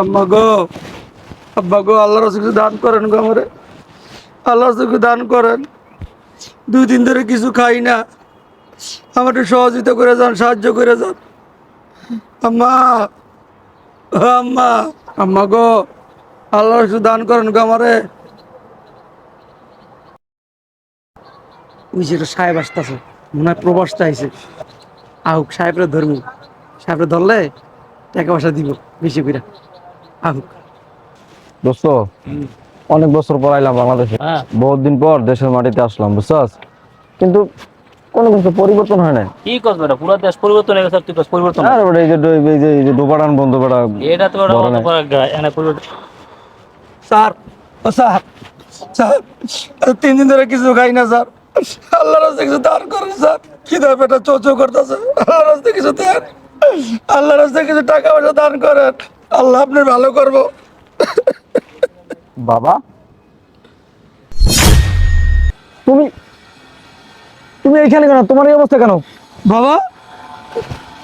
আম্মা গো, আব্বা গো, আল্লাহ রসুলকে দান করেন গো আমারে। আল্লাহ রসুলকে দান করেন। দুই দিন ধরে কিছু খাই না। আমার একটু সহযোগিতা করে যান, সাহায্য করে যান। আম্মা আম্মা আম্মা গো, আল্লাহ রসুল দান করেন গো আমারে। ওই যে একটা সাহেব আসতেছে, মনে হয় প্রবাসটা চাইছে। আহুক, সাহেবরা ধরবো সাহেবরা ধরলে টাকা পয়সা দিব, বেশি করে আহুক দোস্ত অনেক বছর পর আইলাম বাংলাদেশে। হ্যাঁ। বহুত দিন পর দেশের মাটিতে আসলাম বুঝছস? কিন্তু কোনো কিছু পরিবর্তন হয় না কি করবে এটা পুরো দেশ পরিবর্তন হয়ে গেছে তুই কস পরিবর্তন আর এই যে এই যে এই যে ডোবাডান বন্ধ বেড়া এটা তো বড় বড় গায়ে, এনে পরিবর্তন। স্যার ও স্যার স্যার তিন দিন ধরে কিছু খাই না স্যার। আল্লাহ রাস্তায় কিছু দান করেন স্যার। কি দেয় পেটা চোচো করতেছে। আল্লাহ রাস্তায় কিছু দেন। আল্লাহ রাস্তায় কিছু টাকা পয়সা দান করেন। আল্লাহ আপনার ভালো করব। বাবা? তুমি তুমি এইখানে কেন? তোমার এই অবস্থা কেন? বাবা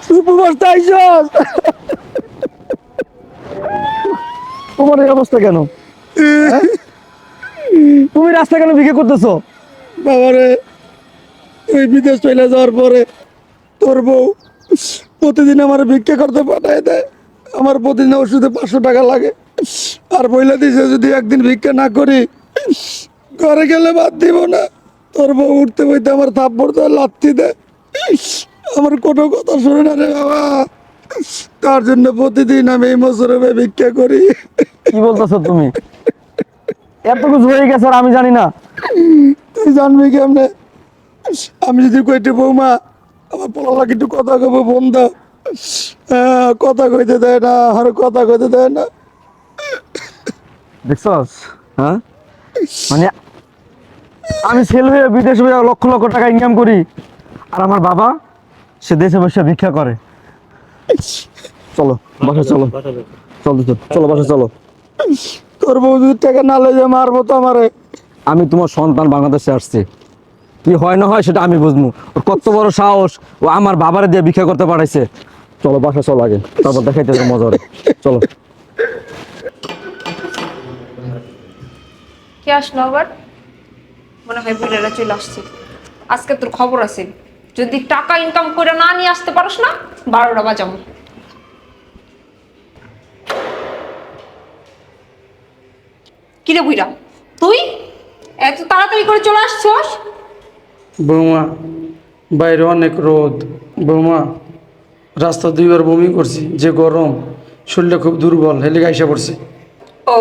তুই প্রবাসটা আইসস তোমার এই অবস্থা কেন? হ্যাঁ? তুমি রাস্তা কেন বিক্রি করতেছো? বাবারে তুই বিদেশ চলে যাওয়ার পরে তোর বউ প্রতিদিন আমার ভিক্ষা করতে পাঠায় দেয়। আমার প্রতিদিন ওষুধে পাঁচশো টাকা লাগে। আর বইলা দিছে যদি একদিন ভিক্ষা না করি ঘরে গেলে বাদ দিব না। তোর বউ উঠতে বইতে আমার থাপ্পড় দেয় লাত্তি দেয়। আমার কোনো কথা শুনে না রে বাবা। তার জন্য প্রতিদিন আমি এই মসুরে ভিক্ষা করি? কি বলতেছো তুমি? এত কিছু হয়ে গেছে আর আমি জানি না। তুই জানবি কেমনে? আমি যদি কইতে বৌমা আমার পোলালাকে একটু কথা কব বোন দাও। হ্যাঁ, কথা কইতে দেয় না আর কথা কইতে দেয় না। দেখছস? হ্যাঁ? মানে আমি ছেলে হয়ে বিদেশে হয়ে লক্ষ লক্ষ টাকা ইনকাম করি আর আমার বাবা সে দেশে বসে ভিক্ষা করে। চলো বাসা চলো। চলো তো, চলো বাসা চলো। তোর বউ যদি টাকা না লয়ে মারবো তো আমারে। আমি তোমার সন্তান বাংলাদেশে আসছি। কি হয় না হয় সেটা আমি বুঝব। ওর কত বড় সাহস ও আমার বাবারে দিয়ে ভিক্ষা করতে পাঠাইছে। চলো বাসা চলো আগে। তারপর দেখাইতে মজা হবে চলো। কে আসলো আবার? মনে হয় বুড়েরা চলে আসছে। আজকে তোর খবর আছে। যদি টাকা ইনকাম করে না নিয়ে আসতে পারোস না বারোটা বাজাবো। কিরে বুইরা তুই? এত তাড়াতাড়ি করে চলে আসছস? বৌমা বাইরে অনেক রোদ। বৌমা রাস্তা দুইবার বমি করছি যে গরম শরীরটা খুব দুর্বল হেলে গাইসা পড়ছে। ও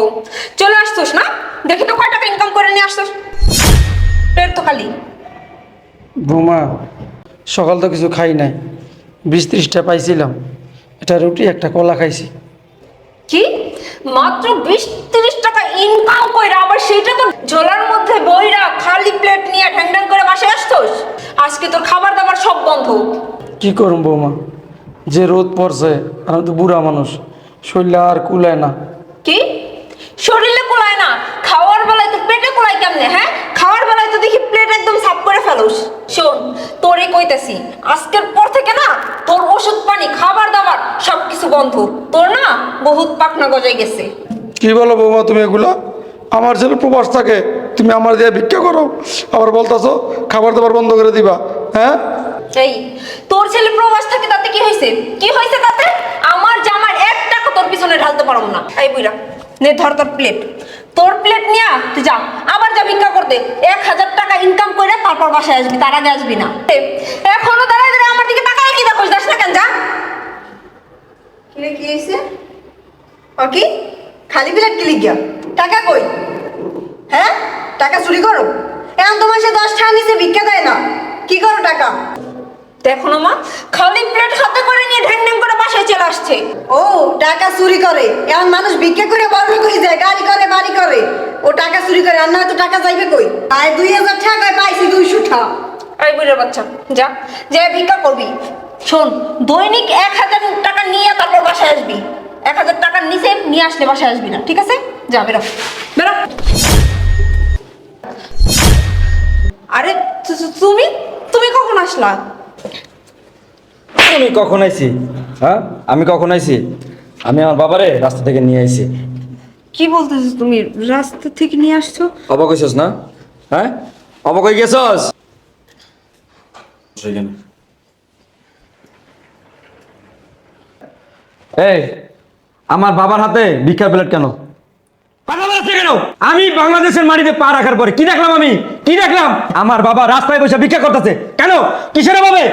চলে আসছস না? দেখি তো কয় টাকা ইনকাম করে নিয়ে আসছস। পেট তো খালি। বৌমা সকাল তো কিছু খাই নাই। বিশ ত্রিশটা পাইছিলাম। এটা রুটি একটা কলা খাইছি। কি? মাত্র বিশ তিরিশ টাকা ইনকাম কইরা আবার সেইটা তো ঝোলার মধ্যে বইরা খালি প্লেট নিয়ে ঢ্যাং ঢ্যাং করে বাসে আসতোস আজকে তোর খাবার দাবার সব বন্ধ। কি করুম বৌমা? যে রোদ পড়ছে আমি তো বুড়া মানুষ শরীরে আর কুলায় না। কি? শরীরে কোলায় না? খাওয়ার বেলায় তো পেটে কোলায় কেমনে হ্যাঁ? খাওয়ার বেলায় তো দেখি প্লেট একদম সাফ করে ফেলোস। শোন তোরে কইতাছি আজকের পর থেকে না তোর ওষুধ পানি খাবার দাবার সব কিছু বন্ধ। তোর না বহুত পাকনা গজায় গেছে। কি বলো বৌমা তুমি এগুলা? আমার ছেলে প্রবাস থাকে তুমি আমার দিয়ে ভিক্ষা করো। আবার বলতাছো খাবার দাবার বন্ধ করে দিবা হ্যাঁ? এই, তোর ছেলে প্রবাস থাকে তাতে কি হয়েছে? কি হয়েছে তাতে? আমার জামার এক টাকা তোর পিছনে ঢালতে পারব না। এই বুইরা নে, ধর তোর প্লেট তোর প্লেট নিয়া তুই যা, আবার যা ভিক্ষা করতে। এক হাজার টাকা ইনকাম করে তারপর বাসায় আসবি, তার আগে আসবি না। এখনও দাঁড়ায় দাঁড়ায় আমার দিকে তাকায় কি দেখোস, যাস না কেন, যা। কি কি হয়েছে? ও কি খালি প্লেট কি লিখিয়া টাকা কই? হ্যাঁ টাকা চুরি করো? এখন তোমার সে দশ টাকা নিচে ভিক্ষা দেয় না। কি করো টাকা? দেখো না মা খালি প্লেট হাতে করে নিয়ে ঢ্যাং ঢ্যাং করে বাসায় চলে আসছে। ও টাকা চুরি করে। এখন মানুষ ভিক্ষা করে বড় হয়ে যায় গাড়ি করে বাড়ি করে। ও টাকা চুরি করে আর না তো টাকা যাইবে কই? আয় দুই হাজার টাকায় পাইছি দুইশো টাকা এই বুড়ের বাচ্চা যা যা ভিক্ষা করবি। শোন দৈনিক এক হাজার টাকা নিয়ে তারপর বাসায় আসবি। এক হাজার টাকার নিচে নিয়ে আসলে বাসায় আসবি না ঠিক আছে? যা বেরো। বেরো। আরে তুমি? তুমি কখন আসলা? আমি কখন আইছি? হ্যাঁ? আমি কখন আইছি? আমি আমার বাবারে রাস্তা থেকে নিয়ে আইছি। কি বলতেছো তুমি? রাস্তা থেকে নিয়ে আসছো? অবাক হইছস না? হ্যাঁ? অবাক হয়ে গেছস? এই আমার বাবার হাতে ভিক্ষার প্লেট কেন? আমি বাংলাদেশের মাটিতে পা রাখার পরে কি দেখলাম আমি? কি দেখলাম? আমার বাবা রাস্তায় বসে ভিক্ষা করতেছে। কেন? কিসের ভাবে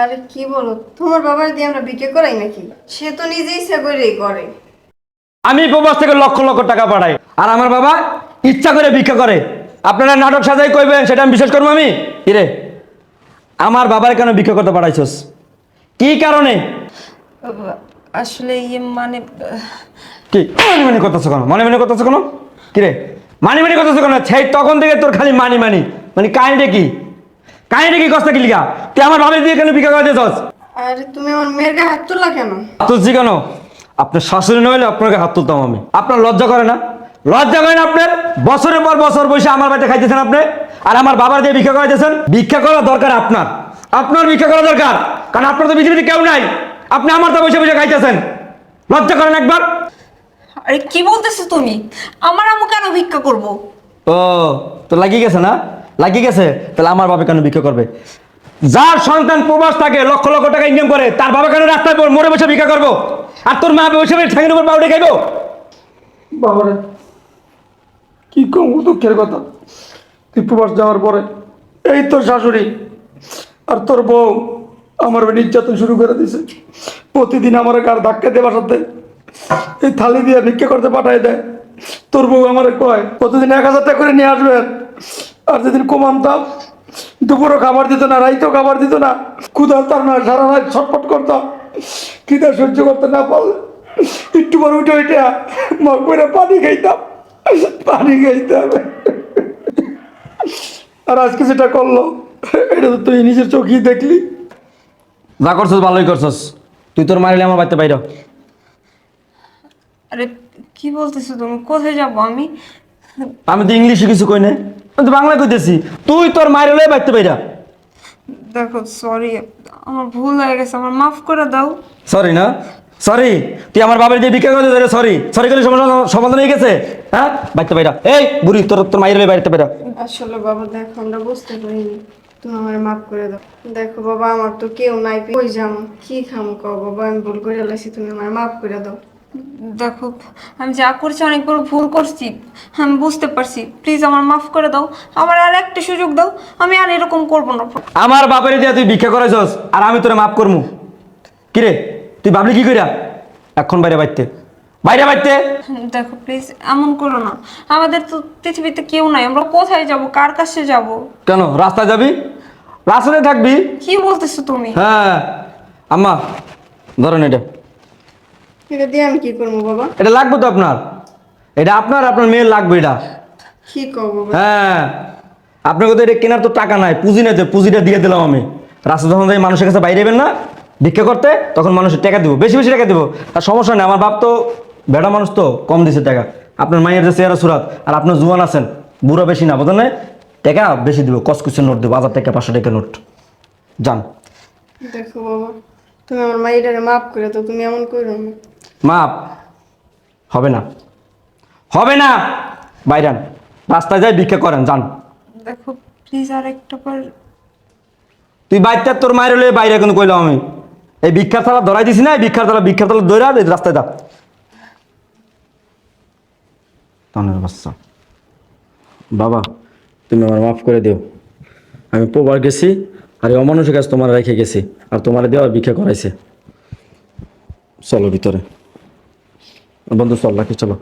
আরে কি বলো? তোমার বাবার দিয়ে আমরা বিক্রি করাই নাকি? সে তো নিজে ইচ্ছা করেই করে। আমি প্রবাস থেকে লক্ষ লক্ষ টাকা পাঠাই। আর আমার বাবা ইচ্ছা করে ভিক্ষা করে। আপনারা নাটক সাজাই কইবেন সেটা আমি বিশ্বাস করব আমি? কিরে? আমার বাবার কেন ভিক্ষা করতে পাঠাইছস? কি কারণে? আসলে ইয়ে মানে কি? মানি মানি করতেছ কেন? মানি মানি করতেছ কেন? কিরে? মানি মানি করতেছ কেন? সেই তখন থেকে তোর খালি মানি মানি। মানে কাহিনীটা কি? কাহিনীটা কি কষ্ট কি লিখা তুই আমার বাবার দিয়ে কেন ভিক্ষা করে দিছস আরে তুমি আমার মেয়ের গায়ে হাত তুললা কেন? হাত তুলছি কেন? আপনার শাশুড়ি নইলে আপনাকে হাত তুলতাম আমি। আপনার লজ্জা করে না? লজ্জা করে না আপনার? বছরের পর বছর বসে আমার বাড়িতে খাইতেছেন আপনি? আর আমার বাবার দিয়ে ভিক্ষা করাইতেছেন? ভিক্ষা করা দরকার আপনার। আপনার ভিক্ষা করা দরকার। কারণ আপনার তো পৃথিবীতে কেউ নাই। আপনি আমার তো বসে বসে খাইতেছেন। লজ্জা করেন একবার? আরে কি বলতেছো তুমি? আমার আম্মু কেন ভিক্ষা করব? ও তো লাগিয়ে গেছে না? লাগিয়ে গেছে, তাহলে আমার বাবা কেন ভিক্ষা করবে? যার সন্তান প্রবাস থাকে, লক্ষ লক্ষ টাকা ইনকাম করে, তার বাবা কেন রাস্তায় মরে বসে ভিক্ষা করব? আর তোর মা বসে ঠ্যাঙের উপর পাউডে খাইবো? বাবারে, কি কম দুঃখের কথা। তুই প্রবাস যাওয়ার পরে, এই তোর শাশুড়ি আর তোর বউ আমার নির্যাতন শুরু করে দিছে। প্রতিদিন আমার কার ধাক্কা দিয়ে বাসাতে এই থালি দিয়ে ভিক্ষা করতে পাঠাই দেয়। তোর বউ আমার কয়, প্রতিদিন এক হাজার টাকা করে নিয়ে আসবেন আর যেদিন কমানতাম দুপুরও খাবার দিত না রাইতেও খাবার দিত না। ক্ষুধার তার না সারা রাত ছটফট করতাম। খিদা সহ্য করতে না পারলে একটু পর উঠে উঠে মগ করে পানি খাইতাম পানি খাইতাম। আর আজকে যেটা করল এটা তো তুই নিজের চোখেই দেখলি। যা করছস ভালোই করছস। তুই তোর মারিলে আমার বাড়িতে বাইর আরে কি বলতেছো তুমি? কোথায় যাব আমি? আমি তো ইংলিশে কিছু কই নাই। আমি তো বাংলা কইতেছি তুই তোর মারিলে বাড়িতে বাইরা। দেখো সরি আমার ভুল হয়ে গেছে আমার মাফ করে দাও। সরি না? সরি তুই আমার বাবার দিয়ে ভিক্ষা করে দিলে সরি সরি করে সমাধান সমাধান হয়ে গেছে? হ্যাঁ? বাড়িতে বাইরা। এই বুড়ি তোর তোর মাইরে বাড়িতে বাইরা। আসলে বাবা দেখো আমরা বুঝতে পারিনি। তুমি আমার মাফ করে দাও। দেখো বাবা আমার তো কেউ নাই কই যাম? কি খাম কও? বাবা আমি ভুল করে লাইছি তুমি আমার মাফ করে দাও। দেখো আমি যা করছি অনেক বড় ভুল করছি আমি বুঝতে পারছি। প্লিজ আমার মাফ করে দাও আমার আর একটা সুযোগ দাও আমি আর এরকম করব না। আমার বাপের দিয়া তুই ভিক্ষা করাইছস আর আমি তোরে মাফ করমু। কিরে তুই ভাবলি কি কইরা? এখন বাইরে বাইতে বাইরে বাইতে দেখো প্লিজ এমন করো না। আমাদের তো পৃথিবীতে কেউ নাই আমরা কোথায় যাব? কার কাছে যাব? কেন রাস্তায় যাবি? রাস্তাতে থাকবি? কি বলতেছো তুমি? হ্যাঁ। আম্মা ধরেন এটা। এটা দিয়ে আমি কি করব বাবা? এটা লাগবে তো আপনার। এটা আপনার আপনার মেয়ের লাগবে এটা। কি কও বাবা? হ্যাঁ। আপনাকে তো এটা কেনার তো টাকা নাই পুঁজি নেই তো পুঁজিটা দিয়ে দিলাম আমি। রাস্তা যখন যাই মানুষের কাছে বাইরে যাবেন না ভিক্ষা করতে তখন মানুষের টাকা দিব। বেশি বেশি টাকা দিব। আর সমস্যা নেই আমার বাপ তো বেড়া মানুষ তো কম দিছে টাকা। আপনার মায়ের যে চেহারা সুরাত আর আপনার জুয়ান আছেন বুড়া বেশি না বোঝেন টাকা বেশি দিব কসকুসের নোট দেবো হাজার টাকা পাঁচশো টাকা নোট। যান। দেখো বাবা তুমি আমার মাইটারে মাফ করে তো তুমি এমন করো না। মাপ। হবে না। হবে না। বাইরান রাস্তায় যাই ভিক্ষা করেন যান। দেখো প্লিজ আর একটা বার। তুই বাইরটা তোর মায়ের হলে বাইরে কিন্তু কইলাম আমি? এই ভিক্ষার থালা ধরাই দিছি না এই ভিক্ষার থালা ভিক্ষার থালা ধরা এই রাস্তায় দা তনের বাচ্চা। বাবা তুমি আমার মাফ করে দিও। আমি পোবার গেছি আর এই অমানুষের কাছে তোমার রেখে গেছি আর তোমার দেওয়া ভিক্ষা করাইছে। চলো ভিতরে। বন্ধু চল রাখি চলো।